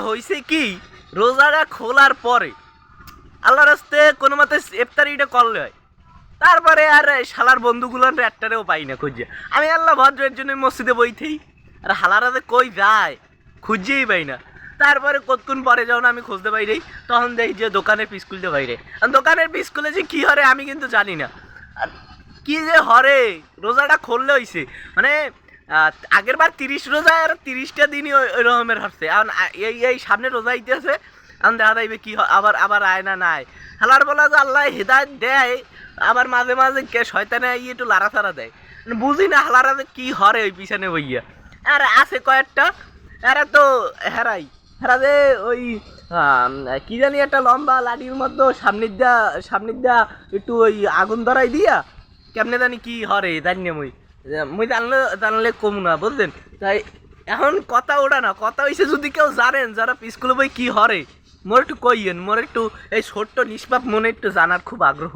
হয়েছে কি? রোজাটা খোলার পরে। আল্লাহ রাস্তে কোনো মতে ইফতারিটা করলে হয়। তারপরে আর শালার বন্ধুগুলোর একটারেও পাই না খুঁজে। আমি আল্লাহ ভদ্রের জন্য মসজিদে বইতেই। আর হালারা যে কই যায়, খুঁজেই পাই না। তারপরে কতক্ষণ পরে যখন আমি খুঁজতে পাই রেই তখন দেখি যে দোকানের পিসকুলতে বাইরে আর দোকানের পিসকুলে যে কী হরে আমি কিন্তু জানি না। আর কি যে হরে, রোজাটা খুললে হইছে। মানে আগের বার তিরিশ রোজা আর তিরিশটা দিনই ওই রকমের হচ্ছে এই এই সামনে রোজা ইতিহাসে এখন দেখা যাইবে কি আবার আবার আয় না নাই। হালার বলা যে আল্লাহ হেদায়ত দেয়, আবার মাঝে মাঝে কে শয়তানে ইয়ে একটু লাড়াছাড়া দেয়। মানে বুঝি না হালারা যে কি হরে ওই পিছনে বইয়া। আর আছে কয়েকটা, এরা তো হেরাই। হেরা যে ওই কি জানি একটা লম্বা লাঠির মতো সামনের দিয়া সামনের দিয়া একটু ওই আগুন ধরাই দিয়া, কেমনে জানি কি হরে, জানি মুই। মুই জানলে জানলে কম না, বুঝলেন? তাই এখন কথা ওটা না, কথা হইছে যদি কেউ জানেন, যারা স্কুলে বই কি হরে, মোর একটু কইয়েন, মোর একটু এই ছোট্ট নিষ্পাপ মনে একটু জানার খুব আগ্রহ।